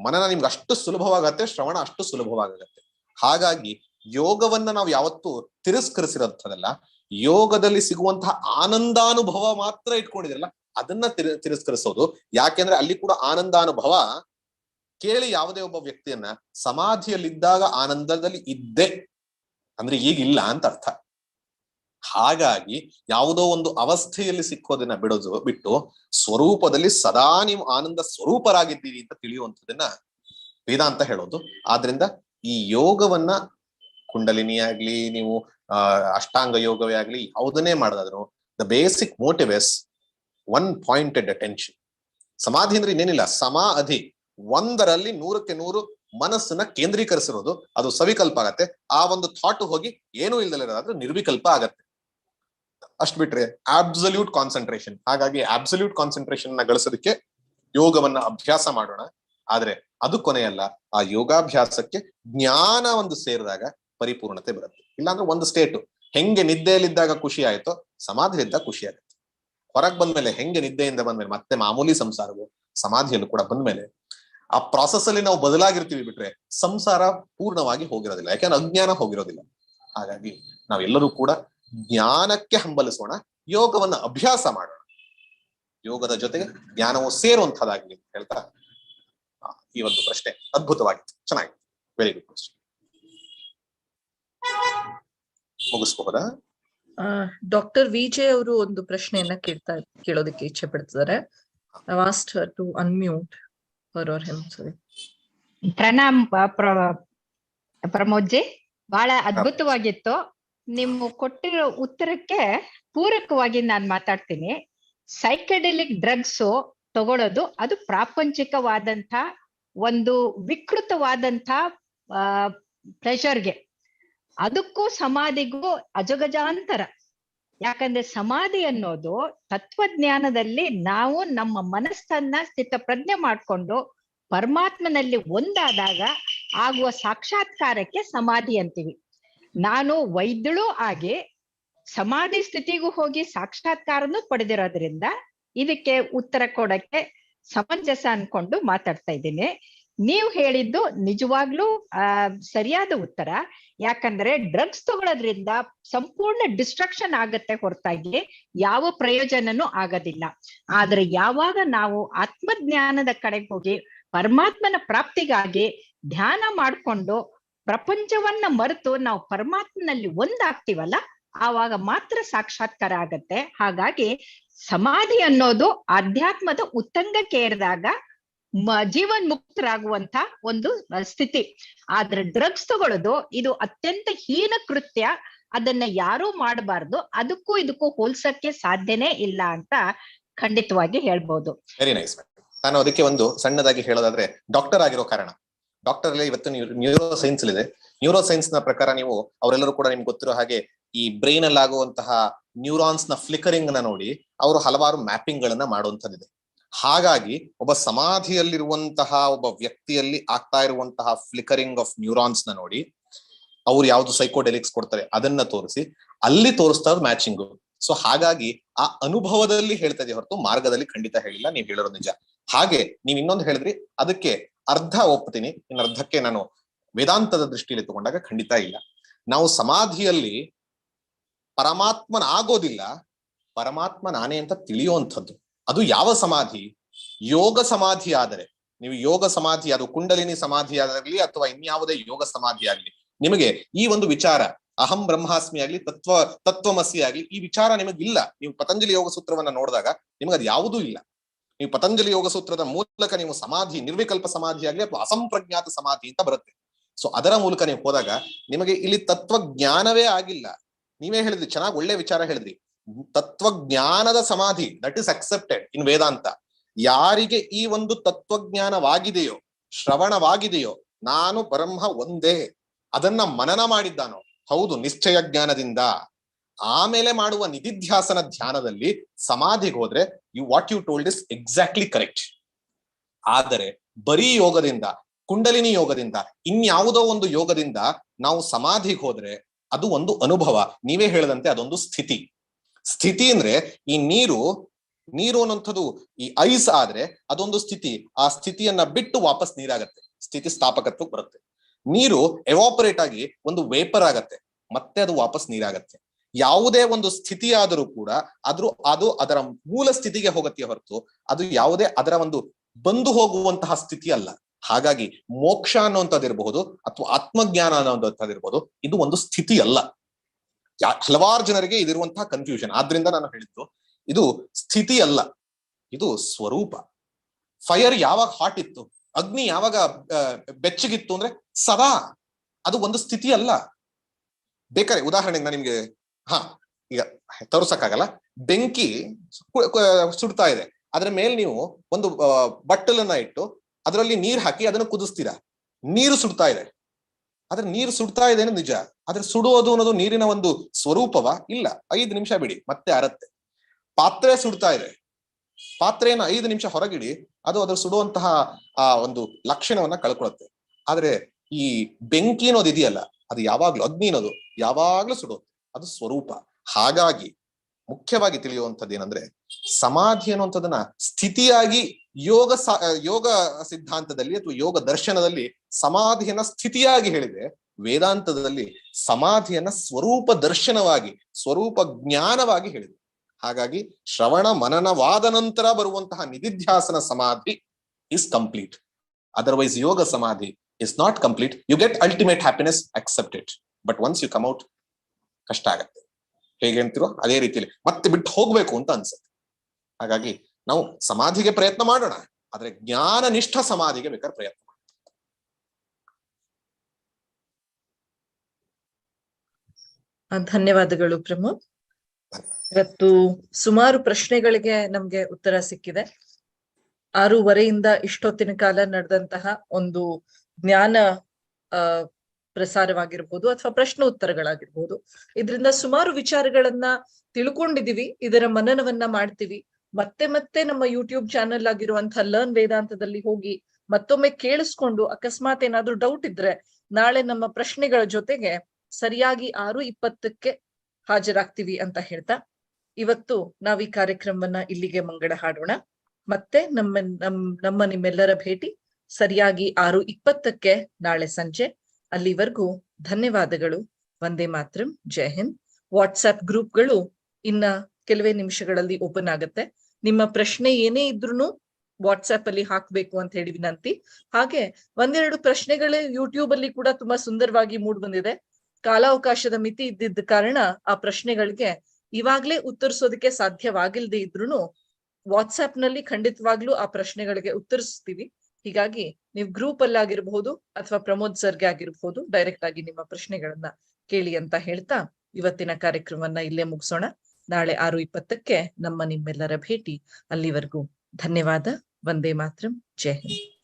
ಮನನ ನಿಮ್ಗೆ ಅಷ್ಟು ಸುಲಭವಾಗತ್ತೆ, ಶ್ರವಣ ಅಷ್ಟು ಸುಲಭವಾಗತ್ತೆ. ಹಾಗಾಗಿ ಯೋಗವನ್ನ ನಾವು ಯಾವತ್ತೂ ತಿರಸ್ಕರಿಸಿರೋಂಥದ್ದಲ್ಲ, ಯೋಗದಲ್ಲಿ ಸಿಗುವಂತಹ ಆನಂದಾನುಭವ ಮಾತ್ರ ಇಟ್ಕೊಂಡಿದಿರಲ್ಲ ಅದನ್ನ ತಿರ, ತಿರಸ್ಕರಿಸೋದು. ಯಾಕೆಂದ್ರೆ ಅಲ್ಲಿ ಕೂಡ ಆನಂದಾನುಭವ ಕೇಳಿ ಯಾವುದೇ ಒಬ್ಬ ವ್ಯಕ್ತಿಯನ್ನ ಸಮಾಧಿಯಲ್ಲಿದ್ದಾಗ ಆನಂದದಲ್ಲಿ ಇದ್ದೆ. ಅಂದ್ರೆ ಈಗಿಲ್ಲ ಅಂತ ಅರ್ಥ. ಹಾಗಾಗಿ ಯಾವುದೋ ಒಂದು ಅವಸ್ಥೆಯಲ್ಲಿ ಸಿಕ್ಕೋದನ್ನ ಬಿಡೋದು, ಬಿಟ್ಟು ಸ್ವರೂಪದಲ್ಲಿ ಸದಾ ನೀವು ಆನಂದ ಸ್ವರೂಪರಾಗಿದ್ದೀರಿ ಅಂತ ತಿಳಿಯುವಂಥದ್ದನ್ನ ವೇದಾಂತ ಹೇಳೋದು. ಆದ್ರಿಂದ ಈ ಯೋಗವನ್ನ ಕುಂಡಲಿನಿ ಆಗ್ಲಿ ನೀವು ಅಷ್ಟಾಂಗ ಯೋಗವೇ ಆಗ್ಲಿ, ಯಾವುದನ್ನೇ ಮಾಡಿದ್ರು the basic motive is one pointed attention ಸಮಾಧಿ ಅಂದ್ರೆ ಇನ್ನೇನಿಲ್ಲ ಸಮಾಧಿ ಒಂದರಲ್ಲಿ ನೂರಕ್ಕೆ ನೂರು ಮನಸ್ಸನ್ನ ಕೇಂದ್ರೀಕರಿಸಿರೋದು, ಅದು ಸವಿಕಲ್ಪ ಆಗತ್ತೆ. ಆ ಒಂದು ಥಾಟ್ ಹೋಗಿ ಏನೂ ಇಲ್ದಲ್ಲಿರೋದಾದ್ರೆ ನಿರ್ವಿಕಲ್ಪ ಆಗತ್ತೆ. ಅಷ್ಟ್ ಬಿಟ್ರೆ ಆಬ್ಸಲ್ಯೂಟ್ ಕಾನ್ಸಂಟ್ರೇಷನ್ ಹಾಗಾಗಿ ಆಬ್ಸಲ್ಯೂಟ್ ಕಾನ್ಸಂಟ್ರೇಷನ್ನ ಗಳಿಸೋದಕ್ಕೆ ಯೋಗವನ್ನ ಅಭ್ಯಾಸ ಮಾಡೋಣ. ಆದ್ರೆ ಅದು ಕೊನೆಯಲ್ಲ, ಆ ಯೋಗಾಭ್ಯಾಸಕ್ಕೆ ಜ್ಞಾನ ಒಂದು ಸೇರಿದಾಗ ಪರಿಪೂರ್ಣತೆ ಬರುತ್ತೆ. ಇಲ್ಲಾಂದ್ರೆ ಒಂದು ಸ್ಟೇಟು ಹೆಂಗೆ ನಿದ್ದೆಯಲ್ಲಿದ್ದಾಗ ಖುಷಿ ಆಯ್ತೋ, ಸಮಾಧಿಯಲ್ಲಿದ್ದಾಗ ಖುಷಿ ಆಗುತ್ತೆ. ಹೊರಗ್ ಬಂದ್ಮೇಲೆ ಹೆಂಗೆ ನಿದ್ದೆಯಿಂದ ಬಂದ್ಮೇಲೆ ಮತ್ತೆ ಮಾಮೂಲಿ ಸಂಸಾರವು ಸಮಾಧಿಯಲ್ಲೂ ಕೂಡ ಬಂದ್ಮೇಲೆ ಆ ಪ್ರಾಸೆಸ್ ಅಲ್ಲಿ ನಾವು ಬದಲಾಗಿರ್ತೀವಿ ಬಿಟ್ರೆ ಸಂಸಾರ ಪೂರ್ಣವಾಗಿ ಹೋಗಿರೋದಿಲ್ಲ. ಯಾಕಂದ್ರೆ ಅಜ್ಞಾನ ಹೋಗಿರೋದಿಲ್ಲ. ಹಾಗಾಗಿ ನಾವೆಲ್ಲರೂ ಕೂಡ ಜ್ಞಾನಕ್ಕೆ ಹಂಬಲಿಸೋಣ, ಯೋಗವನ್ನ ಅಭ್ಯಾಸ ಮಾಡೋಣ. ಯೋಗದ ಜೊತೆಗೆ ಜ್ಞಾನವು ಸೇರುವಂತಹದಾಗಲಿ ಅಂತ ಹೇಳ್ತಾ ಈ ಒಂದು ಪ್ರಶ್ನೆ ಅದ್ಭುತವಾಗಿತ್ತು. ಚೆನ್ನಾಗಿತ್ತು. ವೆರಿ ಗುಡ್ ಕ್ವಶನ್ ಮುಗಿಸ್ಬಹುದಾ? ಡಾಕ್ಟರ್ ವಿಜಯ್ ಅವರು ಒಂದು ಪ್ರಶ್ನೆಯನ್ನ ಕೇಳ್ತಾ ಕೇಳೋದಕ್ಕೆ ಇಚ್ಛೆ ಪಡ್ತಿದ್ದಾರೆ last to unmute for our hmm sorry Pranam ಪ- ಪ್ರ- ಪ್ರಮೋದ್ ಜಿ ಬಹಳ ಅದ್ಭುತವಾಗಿತ್ತು. ನಿಮ್ಮ ಕೊಟ್ಟಿರೋ ಉತ್ತರಕ್ಕೆ ಪೂರಕವಾಗಿ ನಾನ್ ಮಾತಾಡ್ತೀನಿ. ಸೈಕೆಡೆಲಿಕ್ ಡ್ರಗ್ಸ್ ತಗೊಳ್ಳೋದು ಅದು ಪ್ರಾಪಂಚಿಕವಾದಂತ ಒಂದು ವಿಕೃತವಾದಂತ ಪ್ರೆಷರ್ಗೆ ಅದಕ್ಕೂ ಸಮಾಧಿಗೂ ಅಜಗಜಾಂತರ. ಯಾಕಂದ್ರೆ ಸಮಾಧಿ ಅನ್ನೋದು ತತ್ವಜ್ಞಾನದಲ್ಲಿ ನಾವು ನಮ್ಮ ಮನಸ್ಸನ್ನ ಸ್ಥಿತಪ್ರಜ್ಞೆ ಮಾಡ್ಕೊಂಡು ಪರಮಾತ್ಮನಲ್ಲಿ ಒಂದಾದಾಗ ಆಗುವ ಸಾಕ್ಷಾತ್ಕಾರಕ್ಕೆ ಸಮಾಧಿ ಅಂತೀವಿ. ನಾನು ವೈದ್ಯಳು ಆಗಿ ಸಮಾಧಿ ಸ್ಥಿತಿಗೂ ಹೋಗಿ ಸಾಕ್ಷಾತ್ಕಾರನೂ ಪಡೆದಿರೋದ್ರಿಂದ ಇದಕ್ಕೆ ಉತ್ತರ ಕೊಡಕ್ಕೆ ಸಮಂಜಸ ಅನ್ಕೊಂಡು ಮಾತಾಡ್ತಾ ಇದ್ದೀನಿ. ನೀವು ಹೇಳಿದ್ದು ನಿಜವಾಗ್ಲೂ ಸರಿಯಾದ ಉತ್ತರ. ಯಾಕಂದ್ರೆ ಡ್ರಗ್ಸ್ ತಗೊಳ್ಳೋದ್ರಿಂದ ಸಂಪೂರ್ಣ ಡಿಸ್ಟ್ರಕ್ಷನ್ ಆಗತ್ತೆ ಹೊರತಾಗಿ ಯಾವ ಪ್ರಯೋಜನನೂ ಆಗೋದಿಲ್ಲ. ಆದ್ರೆ ಯಾವಾಗ ನಾವು ಆತ್ಮಜ್ಞಾನದ ಕಡೆಗೆ ಹೋಗಿ ಪರಮಾತ್ಮನ ಪ್ರಾಪ್ತಿಗಾಗಿ ಧ್ಯಾನ ಮಾಡ್ಕೊಂಡು ಪ್ರಪಂಚವನ್ನ ಮರೆತು ನಾವು ಪರಮಾತ್ಮನಲ್ಲಿ ಒಂದಾಗ್ತೀವಲ್ಲ, ಆವಾಗ ಮಾತ್ರ ಸಾಕ್ಷಾತ್ಕಾರ ಆಗತ್ತೆ. ಹಾಗಾಗಿ ಸಮಾಧಿ ಅನ್ನೋದು ಆಧ್ಯಾತ್ಮದ ಉತ್ತಂಗಕ್ಕೆ ಏರಿದಾಗ ಜೀವನ್ ಮುಕ್ತರಾಗುವಂತ ಒಂದು ಸ್ಥಿತಿ. ಆದ್ರೆ ಡ್ರಗ್ಸ್ ತಗೊಳ್ಳೋದು ಇದು ಅತ್ಯಂತ ಹೀನ ಕೃತ್ಯ. ಅದನ್ನ ಯಾರೂ ಮಾಡಬಾರ್ದು. ಅದಕ್ಕೂ ಇದಕ್ಕೂ ಹೋಲ್ಸಕ್ಕೆ ಸಾಧ್ಯನೇ ಇಲ್ಲ ಅಂತ ಖಂಡಿತವಾಗಿ ಹೇಳ್ಬೋದು. ವೆರಿ ನೈಸ್ ನಾನು ಅದಕ್ಕೆ ಒಂದು ಸಣ್ಣದಾಗಿ ಹೇಳೋದಾದ್ರೆ ಡಾಕ್ಟರ್ ಆಗಿರೋ ಕಾರಣ. ಡಾಕ್ಟರ್ ಅಲ್ಲಿ ಇವತ್ತು ನ್ಯೂರೋ ಸೈನ್ಸ್ ಇದೆ. ನ್ಯೂರೋ ಸೈನ್ಸ್ನ ಪ್ರಕಾರ ನೀವು ಅವರೆಲ್ಲರೂ ಕೂಡ ನಿಮ್ಗೆ ಗೊತ್ತಿರೋ ಹಾಗೆ ಈ ಬ್ರೈನ್ ಅಲ್ಲಿ ಆಗುವಂತಹ ನ್ಯೂರಾನ್ಸ್ನ ಫ್ಲಿಕರಿಂಗ್ನ ನೋಡಿ ಅವರು ಹಲವಾರು ಮ್ಯಾಪಿಂಗ್ ಗಳನ್ನ ಮಾಡುವಂತದ್ದಿದೆ ಹಾಗಾಗಿ ಒಬ್ಬ ಸಮಾಧಿಯಲ್ಲಿರುವಂತಹ ಒಬ್ಬ ವ್ಯಕ್ತಿಯಲ್ಲಿ ಆಗ್ತಾ ಇರುವಂತಹ ಫ್ಲಿಕರಿಂಗ್ ಆಫ್ ನ್ಯೂರಾನ್ಸ್ನ ನೋಡಿ, ಅವ್ರು ಯಾವ್ದು ಸೈಕೋಡೆಲಿಕ್ಸ್ ಕೊಡ್ತಾರೆ ಅದನ್ನ ತೋರಿಸಿ, ಅಲ್ಲಿ ತೋರಿಸ್ತಾ ಇರೋದು ಮ್ಯಾಚಿಂಗ್ ಸೊ ಹಾಗಾಗಿ ಆ ಅನುಭವದಲ್ಲಿ ಹೇಳ್ತಾ ಇದೆ ಹೊರತು ಮಾರ್ಗದಲ್ಲಿ ಖಂಡಿತ ಹೇಳಿಲ್ಲ, ನೀವು ಹೇಳೋದು ನಿಜ. ಹಾಗೆ ನೀವ್ ಇನ್ನೊಂದು ಹೇಳಿದ್ರಿ, ಅದಕ್ಕೆ ಅರ್ಧ ಒಪ್ತೀನಿ, ಇನ್ನು ಅರ್ಧಕ್ಕೆ ನಾನು ವೇದಾಂತದ ದೃಷ್ಟಿಯಲ್ಲಿ ತಗೊಂಡಾಗ ಖಂಡಿತ ಇಲ್ಲ. ನಾವು ಸಮಾಧಿಯಲ್ಲಿ ಪರಮಾತ್ಮನ ಆಗೋದಿಲ್ಲ ಪರಮಾತ್ಮ ನಾನೇ ಅಂತ ತಿಳಿಯುವಂಥದ್ದು. ಅದು ಯಾವ ಸಮಾಧಿ? ಯೋಗ ಸಮಾಧಿ ಆದರೆ. ನೀವು ಯೋಗ ಸಮಾಧಿ, ಅದು ಕುಂಡಲಿನಿ ಸಮಾಧಿ ಆಗಲಿ ಅಥವಾ ಇನ್ಯಾವುದೇ ಯೋಗ ಸಮಾಧಿ ಆಗಲಿ. ನಿಮಗೆ ಈ ಒಂದು ವಿಚಾರ, ಅಹಂ ಬ್ರಹ್ಮಾಸ್ಮಿ ಆಗಲಿ, ತತ್ವ, ತತ್ವಮಸಿ ಆಗಲಿ, ಈ ವಿಚಾರ ನಿಮಗಿಲ್ಲ. ನೀವು ಪತಂಜಲಿ ಯೋಗ ಸೂತ್ರವನ್ನ ನೋಡಿದಾಗ ನಿಮಗೆ ಅದು ಯಾವುದೂ ಇಲ್ಲ. ನೀವು ಪತಂಜಲಿ ಯೋಗ ಸೂತ್ರದ ಮೂಲಕ ನೀವು ಸಮಾಧಿ, ನಿರ್ವಿಕಲ್ಪ ಸಮಾಧಿ ಆಗ್ಲಿ ಅಥವಾ ಅಸಂಪ್ರಜ್ಞಾತ ಸಮಾಧಿ ಅಂತ ಬರುತ್ತೆ. ಸೊ, ಅದರ ಮೂಲಕ ನೀವು ಹೋದಾಗ ನಿಮಗೆ ಇಲ್ಲಿ ತತ್ವಜ್ಞಾನವೇ ಆಗಿಲ್ಲ. ನೀವೇ ಹೇಳಿದ್ರಿ, ಚೆನ್ನಾಗಿ ಒಳ್ಳೆ ವಿಚಾರ ಹೇಳಿದ್ರಿ. ತತ್ವಜ್ಞಾನದ ಸಮಾಧಿ that is accepted in Vedanta. ಯಾರಿಗೆ ಈ ಒಂದು ತತ್ವಜ್ಞಾನವಾಗಿದೆಯೋ, ಶ್ರವಣವಾಗಿದೆಯೋ, ನಾನು ಬ್ರಹ್ಮ ಒಂದೇ, ಅದನ್ನ ಮನನ ಮಾಡಿದ್ದಾನೋ, ಹೌದು, ನಿಶ್ಚಯ ಜ್ಞಾನದಿಂದ. ಆಮೇಲೆ ಮಾಡುವ ನಿಧಿಧ್ಯಾಸನ ಧ್ಯಾನದಲ್ಲಿ ಸಮಾಧಿಗೆ ಹೋದ್ರೆ you what you told is exactly correct ಆದರೆ, ಬರೀ ಯೋಗದಿಂದ, ಕುಂಡಲಿನಿ ಯೋಗದಿಂದ, ಇನ್ಯಾವುದೋ ಒಂದು ಯೋಗದಿಂದ ನಾವು ಸಮಾಧಿಗೆ ಹೋದ್ರೆ, ಅದು ಒಂದು ಅನುಭವ. ನೀವೇ ಹೇಳದಂತೆ ಅದೊಂದು ಸ್ಥಿತಿ. ಸ್ಥಿತಿ ಅಂದ್ರೆ ಈ ನೀರು ನೀರು ಅನ್ನೋಂಥದ್ದು ಈ ಐಸ್ ಆದ್ರೆ ಅದೊಂದು ಸ್ಥಿತಿ. ಆ ಸ್ಥಿತಿಯನ್ನ ಬಿಟ್ಟು ವಾಪಸ್ ನೀರಾಗತ್ತೆ. ಸ್ಥಿತಿ ಸ್ಥಾಪಕತ್ವಕ್ಕೆ ಬರುತ್ತೆ. ನೀರು ಎವಾಪರೇಟ್ ಆಗಿ ಒಂದು ವೇಪರ್ ಆಗತ್ತೆ. ಮತ್ತೆ ಅದು ವಾಪಸ್ ನೀರಾಗತ್ತೆ. ಯಾವುದೇ ಒಂದು ಸ್ಥಿತಿ ಆದರೂ ಕೂಡ ಅದ್ರ ಅದು ಅದರ ಮೂಲ ಸ್ಥಿತಿಗೆ ಹೋಗತ್ತೆ ಹೊರತು ಅದು ಯಾವುದೇ ಅದರ ಒಂದು ಬಂದು ಹೋಗುವಂತಹ ಸ್ಥಿತಿ ಅಲ್ಲ. ಹಾಗಾಗಿ ಮೋಕ್ಷ ಅನ್ನುವಂಥದ್ದಿರಬಹುದು ಅಥವಾ ಆತ್ಮಜ್ಞಾನ ಅನ್ನುವಂಥದ್ದಿರಬಹುದು, ಇದು ಒಂದು ಸ್ಥಿತಿ ಅಲ್ಲ. ಯಾ- ಹಲವಾರು ಜನರಿಗೆ ಇದಿರುವಂತಹ ಕನ್ಫ್ಯೂಷನ್ ಆದ್ರಿಂದ ನಾನು ಹೇಳಿದ್ದು, ಇದು ಸ್ಥಿತಿ ಅಲ್ಲ ಇದು ಸ್ವರೂಪ. ಫೈರ್ ಯಾವಾಗ ಹಾಟ್ ಇತ್ತು, ಅಗ್ನಿ ಯಾವಾಗ ಬೆಚ್ಚಗಿತ್ತು ಅಂದ್ರೆ ಸದಾ, ಅದು ಒಂದು ಸ್ಥಿತಿ ಅಲ್ಲ ಬೇಕಾರೆ, ಉದಾಹರಣೆಗೆ ನಾನು ನಿಮ್ಗೆ, ಹಾ, ಈಗ ತೋರ್ಸಕ್ಕಾಗಲ್ಲ. ಬೆಂಕಿ ಸುಡ್ತಾ ಇದೆ. ಅದ್ರ ಮೇಲೆ ನೀವು ಒಂದು ಬಟ್ಟಲನ್ನ ಇಟ್ಟು, ಅದರಲ್ಲಿ ನೀರ್ ಹಾಕಿ ಅದನ್ನು ಕುದಿಸ್ತೀರಾ? ನೀರು ಸುಡ್ತಾ ಇದೆ. ಆದ್ರೆ ನೀರು ಸುಡ್ತಾ ಇದೆ ನಿಜ? ಆದ್ರೆ ಸುಡುವುದು ಅನ್ನೋದು ನೀರಿನ ಒಂದು ಸ್ವರೂಪವ? ಇಲ್ಲ. ಐದು ನಿಮಿಷ ಬಿಡಿ, ಮತ್ತೆ ಅರತ್ತೆ. ಪಾತ್ರೆ ಸುಡ್ತಾ ಇದೆ. ಪಾತ್ರೆಯನ್ನು ಐದು ನಿಮಿಷ ಹೊರಗಿಡಿ, ಅದು ಅದ್ರ ಸುಡುವಂತಹ, ಆ, ಒಂದು ಲಕ್ಷಣವನ್ನ ಕಳ್ಕೊಳತ್ತೆ. ಆದ್ರೆ ಈ ಬೆಂಕಿ ಅನ್ನೋದು ಇದೆಯಲ್ಲ, ಅದು ಯಾವಾಗ್ಲೂ ಅಗ್ನಿ ಅನ್ನೋದು ಯಾವಾಗ್ಲೂ ಸುಡುತ್ತೆ. ಅದು ಸ್ವರೂಪ. ಹಾಗಾಗಿ ಮುಖ್ಯವಾಗಿ ತಿಳಿಯುವಂಥದ್ದು ಏನಂದ್ರೆ ಸಮಾಧಿ ಅನ್ನುವಂಥದ್ದನ್ನ ಸ್ಥಿತಿಯಾಗಿ ಯೋಗ ಯೋಗ ಸಿದ್ಧಾಂತದಲ್ಲಿ ಅಥವಾ ಯೋಗ ದರ್ಶನದಲ್ಲಿ ಸಮಾಧಿಯನ್ನ ಸ್ಥಿತಿಯಾಗಿ ಹೇಳಿದೆ. ವೇದಾಂತದಲ್ಲಿ ಸಮಾಧಿಯನ್ನ ಸ್ವರೂಪ ದರ್ಶನವಾಗಿ, ಸ್ವರೂಪ ಜ್ಞಾನವಾಗಿ ಹೇಳಿದೆ. ಹಾಗಾಗಿ ಶ್ರವಣ ಮನನವಾದ ನಂತರ ಬರುವಂತಹ ನಿಧಿಧ್ಯಾಸನ ಸಮಾಧಿ is complete otherwise yoga samadhi is not complete you get ultimate happiness accepted but once you come out ಕಷ್ಟ ಆಗತ್ತೆ. ಹೇಗೆ ಅಂತಿರೋ ಅದೇ ರೀತಿಯಲ್ಲಿ ಮತ್ತೆ ಬಿಟ್ಟು ಹೋಗ್ಬೇಕು ಅಂತ ಅನ್ಸುತ್ತೆ. ಹಾಗಾಗಿ ನಾವು ಸಮಾಧಿಗೆ ಪ್ರಯತ್ನ ಮಾಡೋಣ, ಆದ್ರೆ ಜ್ಞಾನ ನಿಷ್ಠ ಸಮಾಧಿಗೆ ಬೇಕಾದ್ರೆ ಪ್ರಯತ್ನ ಧನ್ಯವಾದಗಳು ಪ್ರಮೋದ್. ಇವತ್ತು ಸುಮಾರು ಪ್ರಶ್ನೆಗಳಿಗೆ ನಮ್ಗೆ ಉತ್ತರ ಸಿಕ್ಕಿದೆ. ಆರೂವರೆಯಿಂದ ಇಷ್ಟೊತ್ತಿನ ಕಾಲ ನಡೆದಂತಹ ಒಂದು ಜ್ಞಾನ, ಆ ಪ್ರಸಾರವಾಗಿರ್ಬೋದು ಅಥವಾ ಪ್ರಶ್ನೋತ್ತರಗಳಾಗಿರ್ಬೋದು. ಇದರಿಂದ ಸುಮಾರು ವಿಚಾರಗಳನ್ನ ತಿಳ್ಕೊಂಡಿದೀವಿ, ಇದರ ಮನನವನ್ನ ಮಾಡ್ತೀವಿ. ಮತ್ತೆ ಮತ್ತೆ ನಮ್ಮ ಯೂಟ್ಯೂಬ್ ಚಾನೆಲ್ ಆಗಿರುವಂತಹ ಲರ್ನ್ ವೇದಾಂತದಲ್ಲಿ ಹೋಗಿ ಮತ್ತೊಮ್ಮೆ ಕೇಳಿಸ್ಕೊಂಡು ಅಕಸ್ಮಾತ್ ಏನಾದ್ರೂ ಡೌಟ್ ಇದ್ರೆ ನಾಳೆ ನಮ್ಮ ಪ್ರಶ್ನೆಗಳ ಜೊತೆಗೆ ಸರಿಯಾಗಿ ಆರು ಇಪ್ಪತ್ತಕ್ಕೆ ಹಾಜರಾಗ್ತೀವಿ ಅಂತ ಹೇಳ್ತಾ, ಇವತ್ತು ನಾವ್ ಈ ಕಾರ್ಯಕ್ರಮವನ್ನ ಇಲ್ಲಿಗೆ ಮಂಗಡ ಹಾಡೋಣ. ಮತ್ತೆ ನಮ್ಮ ನಮ್ಮ ನಿಮ್ಮೆಲ್ಲರ ಭೇಟಿ ಸರಿಯಾಗಿ ಆರು ಇಪ್ಪತ್ತಕ್ಕೆ ನಾಳೆ ಸಂಜೆ. ಅಲ್ಲಿವರೆಗೂ ಧನ್ಯವಾದಗಳು. ವಂದೇ ಮಾತರಂ. ಜೈ ಹಿಂದ್. ವಾಟ್ಸ್ಆಪ್ ಗ್ರೂಪ್ಗಳು ಇನ್ನ ಕೆಲವೇ ನಿಮಿಷಗಳಲ್ಲಿ ಓಪನ್ ಆಗುತ್ತೆ. ನಿಮ್ಮ ಪ್ರಶ್ನೆ ಏನೇ ಇದ್ರು ವಾಟ್ಸ್ಆಪ್ ಅಲ್ಲಿ ಹಾಕ್ಬೇಕು ಅಂತ ಹೇಳಿ ವಿನಂತಿ. ಹಾಗೆ ಒಂದೆರಡು ಪ್ರಶ್ನೆಗಳೇ ಯೂಟ್ಯೂಬ್ ಅಲ್ಲಿ ಕೂಡ ತುಂಬಾ ಸುಂದರವಾಗಿ ಮೂಡ್ ಬಂದಿದೆ. ಕಾಲಾವಕಾಶದ ಮಿತಿ ಇದ್ದಿದ್ದ ಕಾರಣ ಆ ಪ್ರಶ್ನೆಗಳಿಗೆ ಇವಾಗ್ಲೇ ಉತ್ತರಿಸೋದಕ್ಕೆ ಸಾಧ್ಯವಾಗಿಲ್ದೇ ಇದ್ರು ವಾಟ್ಸ್ಆಪ್ನಲ್ಲಿ ಖಂಡಿತವಾಗ್ಲೂ ಆ ಪ್ರಶ್ನೆಗಳಿಗೆ ಉತ್ತರಿಸ್ತೀವಿ. ಹೀಗಾಗಿ ನೀವು ಗ್ರೂಪ್ ಅಲ್ಲಿ ಆಗಿರಬಹುದು ಅಥವಾ ಪ್ರಮೋದ್ ಸರ್ಗೆ ಆಗಿರಬಹುದು ಡೈರೆಕ್ಟ್ ಆಗಿ ನಿಮ್ಮ ಪ್ರಶ್ನೆಗಳನ್ನ ಕೇಳಿ ಅಂತ ಹೇಳ್ತಾ ಇವತ್ತಿನ ಕಾರ್ಯಕ್ರಮವನ್ನ ಇಲ್ಲೇ ಮುಗಿಸೋಣ. ನಾಳೆ ಆರು ಇಪ್ಪತ್ತಕ್ಕೆ ನಮ್ಮ ನಿಮ್ಮೆಲ್ಲರ ಭೇಟಿ. ಅಲ್ಲಿವರೆಗೂ ಧನ್ಯವಾದ. ವಂದೇ ಮಾತ್ರಂ. ಜೈ ಹಿಂದ್.